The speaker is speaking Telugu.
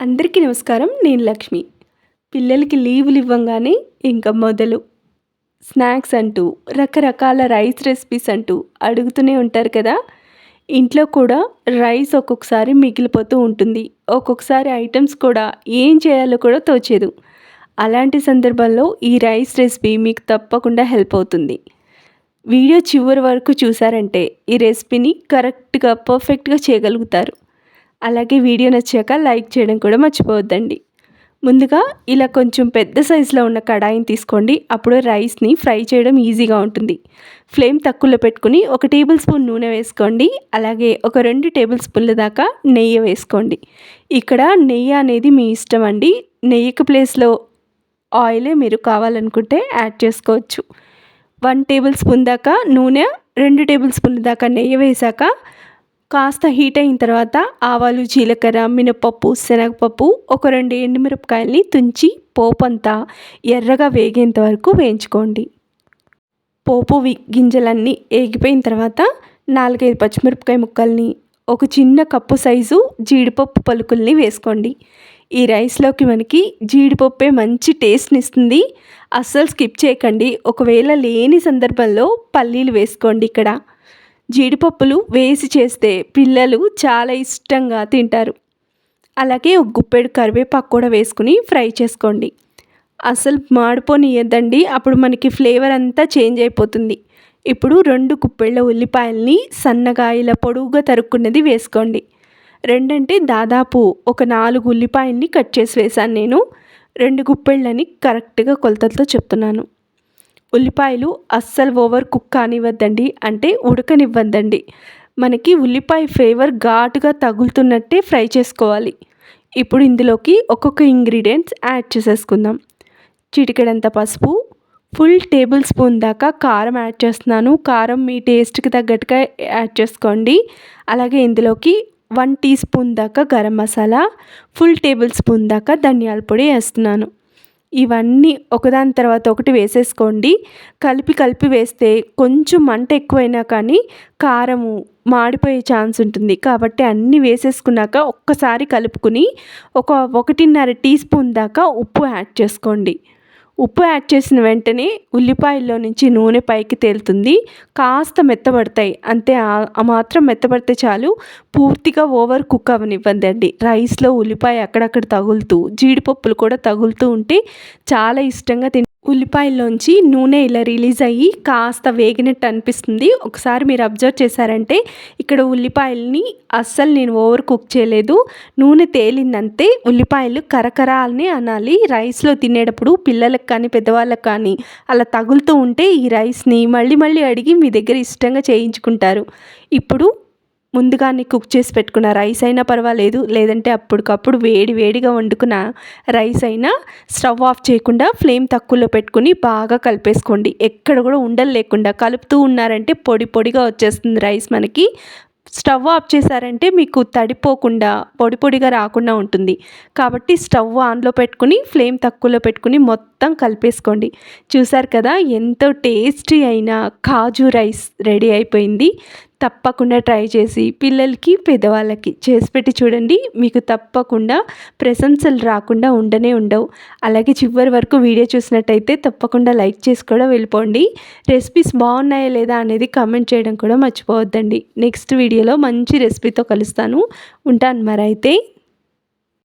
అందరికీ నమస్కారం నేను లక్ష్మి. పిల్లలకి లీవులు ఇవ్వంగానే ఇంకా మొదలు. స్నాక్స్ అంటూ రకరకాల రైస్ రెసిపీస్ అంటూ అడుగుతూనే ఉంటారు కదా? ఇంట్లో కూడా రైస్ ఒక్కొక్కసారి మిగిలిపోతూ ఉంటుంది. ఒక్కొక్కసారి ఐటమ్స్ కూడా ఏం చేయాలో కూడా తోచేదు. అలాంటి సందర్భంలో ఈ రైస్ రెసిపీ మీకు తప్పకుండా హెల్ప్ అవుతుంది. వీడియో చివరి వరకు చూసారంటే ఈ రెసిపీని కరెక్ట్గా పర్ఫెక్ట్గా చేయగలుగుతారు. అలాగే వీడియో నచ్చాక లైక్ చేయడం కూడా మర్చిపోవద్దండి. ముందుగా ఇలా కొంచెం పెద్ద సైజులో ఉన్న కడాయిని తీసుకోండి. అప్పుడు రైస్ని ఫ్రై చేయడం ఈజీగా ఉంటుంది. ఫ్లేమ్ తక్కువలో పెట్టుకుని ఒక టేబుల్ స్పూన్ నూనె వేసుకోండి. అలాగే ఒక రెండు టేబుల్ స్పూన్ల దాకా నెయ్యి వేసుకోండి. ఇక్కడ నెయ్యి అనేది మీ ఇష్టం అండి. నెయ్యికి ప్లేస్లో ఆయిలే మీరు కావాలనుకుంటే యాడ్ చేసుకోవచ్చు. వన్ టేబుల్ స్పూన్ దాకా నూనె రెండు టేబుల్ స్పూన్ల దాకా నెయ్యి వేసాక కాస్త హీట్ అయిన తర్వాత ఆవాలు జీలకర్ర మినపప్పు శనగపప్పు ఒక రెండు ఎండుమిరపకాయల్ని తుంచి పోపు అంతా ఎర్రగా వేగేంత వరకు వేయించుకోండి. పోపు గింజలన్నీ ఏగిపోయిన తర్వాత నాలుగైదు పచ్చిమిరపకాయ ముక్కల్ని ఒక చిన్న కప్పు సైజు జీడిపప్పు పలుకుల్ని వేసుకోండి. ఈ రైస్లోకి మనకి జీడిపప్పే మంచి టేస్ట్ని ఇస్తుంది అస్సలు స్కిప్ చేయకండి. ఒకవేళ లేని సందర్భంలో పల్లీలు వేసుకోండి ఇక్కడ. జీడిపప్పులు వేసి చేస్తే పిల్లలు చాలా ఇష్టంగా తింటారు. అలాగే ఒక గుప్పెడు కరివేపాకు కూడా వేసుకుని ఫ్రై చేసుకోండి. అసలు మాడిపోనియద్దండి. అప్పుడు మనకి ఫ్లేవర్ అంతా చేంజ్ అయిపోతుంది. ఇప్పుడు రెండు కుప్పెళ్ళ ఉల్లిపాయల్ని సన్నగా ఇలా పొడువుగా తరుక్కున్నది వేసుకోండి. రెండంటే దాదాపు ఒక నాలుగు ఉల్లిపాయల్ని కట్ చేసి వేశాను నేను. రెండు గుప్పెళ్ళని కరెక్ట్గా కొలతలతో చెప్తున్నాను. ఉల్లిపాయలు అస్సలు ఓవర్ కుక్ కానివ్వద్దండి అంటే ఉడకనివ్వద్దండి. మనకి ఉల్లిపాయ ఫ్లేవర్ ఘాటుగా తగులుతున్నట్టే ఫ్రై చేసుకోవాలి. ఇప్పుడు ఇందులోకి ఒక్కొక్క ఇంగ్రీడియంట్స్ యాడ్ చేసేసుకుందాం. చిటికెడంత పసుపు ఫుల్ టేబుల్ స్పూన్ దాకా కారం యాడ్ చేస్తున్నాను. కారం మీ టేస్ట్కి తగ్గట్టుగా యాడ్ చేసుకోండి. అలాగే ఇందులోకి వన్ టీ స్పూన్ దాకా garam masala full tablespoon దాకా ధనియాల పొడి వేస్తున్నాను. ఇవన్నీ ఒకదాని తర్వాత ఒకటి వేసేసుకోండి. కలిపి కలిపి వేస్తే కొంచెం మంట ఎక్కువైనా కానీ కారము మాడిపోయే ఛాన్స్ ఉంటుంది. కాబట్టి అన్నీ వేసేసుకున్నాక ఒక్కసారి కలుపుకుని ఒక ఒకటిన్నర టీ స్పూన్ దాకా ఉప్పు యాడ్ చేసుకోండి. ఉప్పు యాడ్ చేసిన వెంటనే ఉల్లిపాయల్లో నుంచి నూనె పైకి తేలుతుంది. కాస్త మెత్తబడతాయి. అంతే ఆ మాత్రం మెత్తబడితే చాలు. పూర్తిగా ఓవర్ కుక్ అవనివ్వండి రైస్లో ఉల్లిపాయ అక్కడక్కడ తగులుతూ జీడిపప్పులు కూడా తగులుతూ ఉంటే చాలా ఇష్టంగా తింటే ఉల్లిపాయల్లోంచి నూనె ఇలా రిలీజ్ అయ్యి కాస్త వేగినట్టు అనిపిస్తుంది. ఒకసారి మీరు అబ్జర్వ్ చేశారంటే ఇక్కడ ఉల్లిపాయలని అస్సలు నేను ఓవర్ కుక్ చేయలేదు. నూనె తేలిందంతే ఉల్లిపాయలు కరకరాలని అనాలి. రైస్లో తినేటప్పుడు పిల్లలకు కానీ పెద్దవాళ్ళకి కానీ అలా తగులుతూ ఉంటే ఈ రైస్ని మళ్ళీ మళ్ళీ అడిగి మీ దగ్గర ఇష్టంగా చేయించుకుంటారు. ఇప్పుడు ముందుగానే కుక్ చేసి పెట్టుకున్న రైస్ అయినా పర్వాలేదు. లేదంటే అప్పటికప్పుడు వేడి వేడిగా వండుకున్న రైస్ అయినా స్టవ్ ఆఫ్ చేయకుండా ఫ్లేమ్ తక్కువలో పెట్టుకుని బాగా కలిపేసుకోండి. ఎక్కడ కూడా ఉండలు లేకుండా కలుపుతూ ఉన్నారంటే పొడి పొడిగా వచ్చేస్తుంది రైస్ మనకి. స్టవ్ ఆఫ్ చేశారంటే మీకు తడిపోకుండా పొడి పొడిగా రాకుండా ఉంటుంది. కాబట్టి స్టవ్ ఆన్లో పెట్టుకుని ఫ్లేమ్ తక్కువలో పెట్టుకుని మొత్తం కలిపేసుకోండి. చూసారు కదా ఎంతో టేస్టీ అయిన కాజు రైస్ రెడీ అయిపోయింది. తప్పకుండా ట్రై చేసి పిల్లలకి పెద్దవాళ్ళకి చేసి పెట్టి చూడండి. మీకు తప్పకుండా ప్రశంసలు రాకుండా ఉండనే ఉండవు. అలాగే చివరి వరకు వీడియో చూసినట్టయితే తప్పకుండా లైక్ చేసి కూడా వెళ్ళిపోండి. రెసిపీస్ బాగున్నాయా లేదా అనేది కామెంట్ చేయడం కూడా మర్చిపోవద్దండి. నెక్స్ట్ వీడియోలో మంచి రెసిపీతో కలుస్తాను. ఉంటాను మరి అయితే.